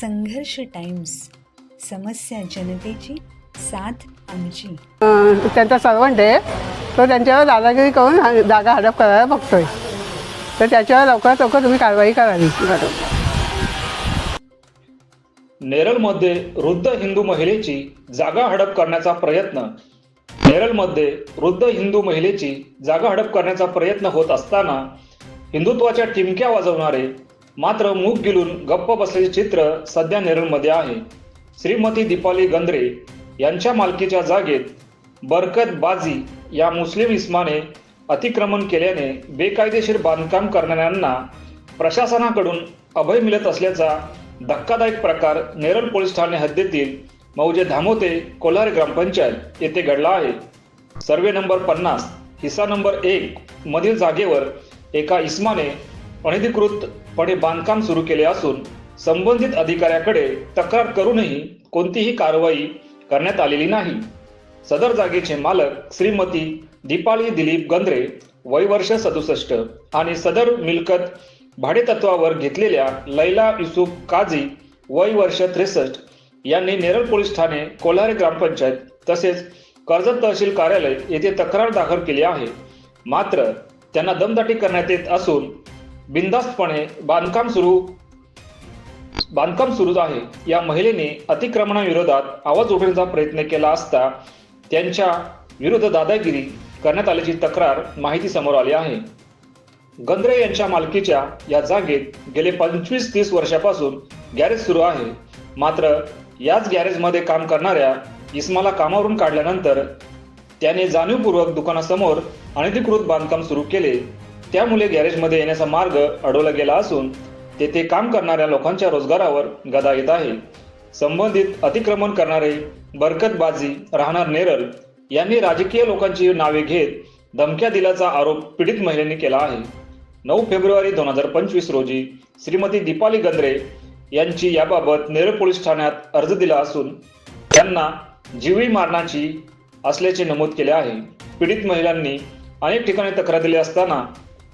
संघर्ष टाइम्स समस्या जनतेची साथ आमची. त्यांचा सर्वंट आहे. तो त्यांच्यावर दादागिरी करून जागा हडप करायला बघतोय. तर त्याच्यावर लवकरात लवकर तुम्ही कारवाई करावी. नेरळमध्ये वृद्ध हिंदू महिलेची जागा हडप करण्याचा प्रयत्न. नेरळमध्ये वृद्ध हिंदू महिलेची जागा हडप करण्याचा प्रयत्न होत असताना हिंदुत्वाच्या टिमक्या वाजवणारे मात्र मूग गिलून गप्प बसलेले चित्र सध्या नेरळमध्ये आहे. श्रीमती दीपाली गंद्रे यांच्या मालकीच्या जागेत बरकत बाजी या मुस्लिम इस्माने अतिक्रमण केल्याने बेकायदेशीर बांधकाम करणाऱ्यांना प्रशासनाकडून अभय मिळत असल्याचा धक्कादायक प्रकार नेरळ पोलीस ठाणे हद्दीतील मौजे धामोते कोल्हार ग्रामपंचायत येथे घडला आहे. सर्वे नंबर पन्नास हिस्सा नंबर एक मधील जागेवर एका इस्माने अनधिकृतपणे बांधकाम सुरू केले असून संबंधित अधिकाऱ्याकडे तक्रार करूनही कोणतीही कारवाई करण्यात आलेली नाही. सदर जागेचे मालक श्रीमती दीपाली दिलीप गंद्रे वय वर्ष सदुसष्ट आणि सदर मिलकत भाडेतत्वावर घेतलेल्या लैला युसुफ काझी वय वर्ष त्रेसष्ट यांनी नेरळ पोलीस ठाणे कोल्हारे ग्रामपंचायत तसेच कर्जत तहसील कार्यालय येथे तक्रार दाखल केली आहे. मात्र त्यांना दमदाटी करण्यात येत असून बिनधास्तपणे बांधकाम सुरू बांधकाम सुरूच आहे. या महिलेने अतिक्रमणाविरोधात आवाज उठवण्याचा प्रयत्न केला असता त्यांच्या विरुद्ध दादागिरी करण्यात आल्याची तक्रार माहिती समोर आली आहे. गंद्रे यांच्या मालकीच्या या जागेत गेले पंचवीस तीस वर्षापासून गॅरेज सुरू आहे. मात्र याच गॅरेजमध्ये काम करणाऱ्या इस्माला कामावरून काढल्यानंतर त्याने जाणीवपूर्वक दुकानासमोर अनधिकृत बांधकाम सुरू केले. त्यामुळे गॅरेजमध्ये येण्याचा मार्ग अडवला गेला असून तेथे काम करणाऱ्या लोकांच्या रोजगारावर गदा येत आहे. संबंधित अतिक्रमण करणारे बरकतबाजी राहणार नेरल यांनी राजकीय लोकांची नावे घेत धमक्या दिल्याचा आरोप पीडित महिलेने केला आहे. नऊ फेब्रुवारी दोन हजार पंचवीस रोजी श्रीमती दीपाली गंद्रे यांची याबाबत नेरळ पोलीस ठाण्यात अर्ज दिला असून त्यांना जीवी मारणाची असल्याचे नमूद केले आहे. पीडित महिलांनी अनेक ठिकाणी तक्रार दिली असताना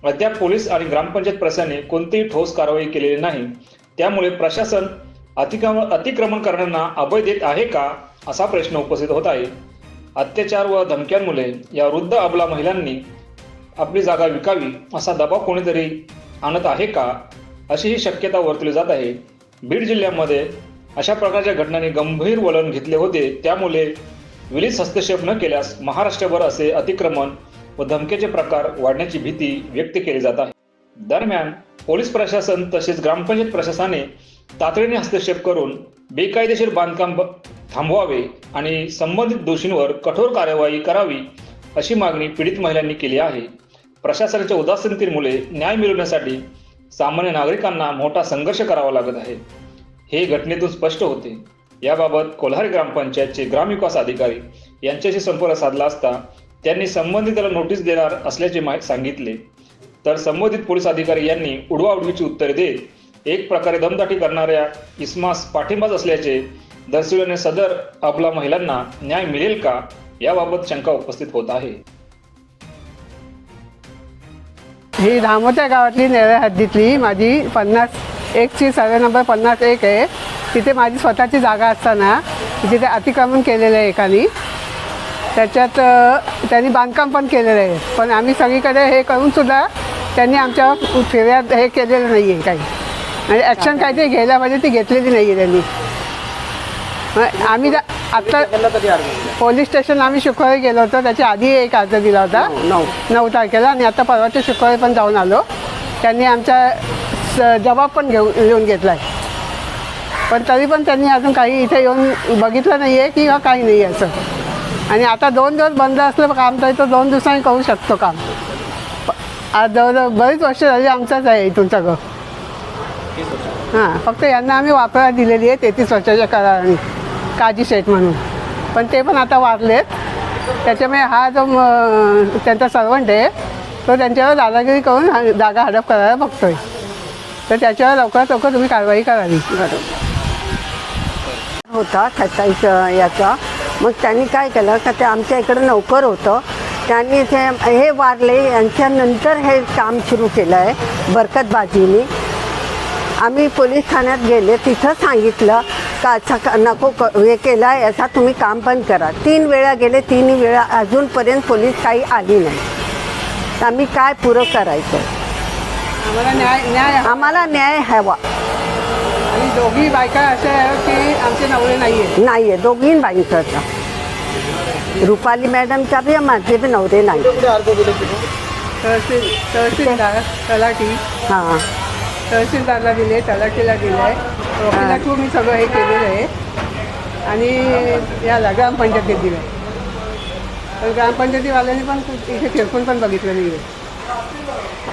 अद्याप पोलीस आणि ग्रामपंचायत प्रशासनाने कोणतीही ठोस कारवाई केलेली नाही. त्यामुळे प्रशासन अतिक्रमण अतिक्रमण करणाऱ्यांना अभय देत आहे का असा प्रश्न उपस्थित होत आहे. अत्याचार व धमक्यांमुळे या वृद्ध अबला महिलांनी आपली जागा विकावी असा दबाव कोणीतरी आणत आहे का अशी ही शक्यता वर्तवली जात आहे. बीड जिल्ह्यामध्ये अशा प्रकारच्या घटनांनी गंभीर वळण घेतले होते. त्यामुळे विलीस हस्तक्षेप न केल्यास महाराष्ट्रभर असे अतिक्रमण व धमक्याचे प्रकार वाढण्याची भीती व्यक्त केली जात आहे. दरम्यान पोलीस प्रशासन तसेच ग्रामपंचायत प्रशासनाने तातडीने हस्तक्षेप करून बेकायदेशीर बांधकाम थांबवावे आणि संबंधित दोषींवर कठोर कार्यवाही करावी अशी मागणी पीडित महिलांनी केली आहे. प्रशासनाच्या उदासीनतेमुळे न्याय मिळवण्यासाठी सामान्य नागरिकांना मोठा संघर्ष करावा लागत आहे. हे घटनेतून स्पष्ट होते. याबाबत कोल्हारी ग्रामपंचायतचे ग्रामविकास अधिकारी यांच्याशी संपर्क साधला असता त्यांनी संबंधिताला नोटीस देणार असल्याचे माहिती सांगितले. तर संबंधित पोलीस अधिकारी यांनी उडवाउडवीची उत्तरे देत एक प्रकारे दमदाटी करणाऱ्या इस्मास पाठिंबाच असल्याचे दर्शविल्याने सदर आपला महिलांना न्याय मिळेल का? याबाबत शंका उपस्थित होत आहे. ही धामोत्या गावातली नेरळ हद्दीतली माझी पन्नास एकची सर्वे नंबर पन्नास एक आहे. तिथे माझी स्वतःची जागा असताना तिथे अतिक्रमण केलेलं आहे एकानी. त्याच्यात त्यांनी बांधकाम पण केलेलं आहे. पण आम्ही सगळीकडे हे करूनसुद्धा त्यांनी आमच्यावर फिर्याद हे केलेलं नाही आहे काही. म्हणजे ॲक्शन काहीतरी घ्यायला पाहिजे ती घेतलेली नाही आहे त्यांनी आम्ही आत्ता पोलीस स्टेशन आम्ही शुक्रवारी गेलो होतो. त्याच्या आधी एक अर्ज दिला होता. नऊ नऊ. तारखेला. आणि आता परवाच्या शुक्रवारी पण जाऊन आलो. त्यांनी आमचा स- जबाब पण घेऊन लिहून घेतला आहे पण तरी पण त्यांनी अजून काही इथे येऊन बघितलं नाही आहे किंवा काही नाही आहे असं. आणि आता दोन दिवस बंद असलं काम तर इथं दोन दिवसांनी करू शकतो काम. आज जवळजवळ बरीच वर्ष झाली आमचंच आहे इथून सगळं. हां फक्त यांना आम्ही वापरायला दिलेली आहे तेहतीस वर्षाच्या कराराने काजी शेठ म्हणून. पण ते पण आता वारलेत. त्याच्यामुळे हा जो त्यांचा सर्वंट आहे तो त्यांच्यावर दादागिरी करून जागा हडप करायला बघतोय. तर त्याच्यावर लवकरात लवकर तुम्ही कारवाई करावी. होता सत्तावीस याचा. मग त्यांनी काय केलं का ते आमच्या इकडं नौकर होतं. त्यांनी ते हे वारले यांच्यानंतर हे काम सुरू केलं आहे बरकतबाजीनी. आम्ही पोलीस ठाण्यात गेले तिथं सांगितलं का असं का नको क- हे केलं आहे असा तुम्ही काम पण करा. तीन वेळा गेले तिन्ही वेळा अजूनपर्यंत पोलीस काही आली नाही. आम्ही काय पुरं करायचं? आम्हाला न्याय न्याय हवा. आणि दोघी बायका अशा आहेत की आमचे नवरे नाही आहेत नाही आहे दोघी बाईंचा रुपाली मॅडमच्या बी माझे बी नवरे नाही तहसील तहसीलदार तलाठी हां तहसीलदारला दिले तलाठीला दिले आहे थ्रू मी सगळं हे केलेलं आहे आणि याला ग्रामपंचायतीत दिलं आहे तर ग्रामपंचायतीवाल्यांनी पण खूप इथे फिरकून पण बघितलं नाही आहे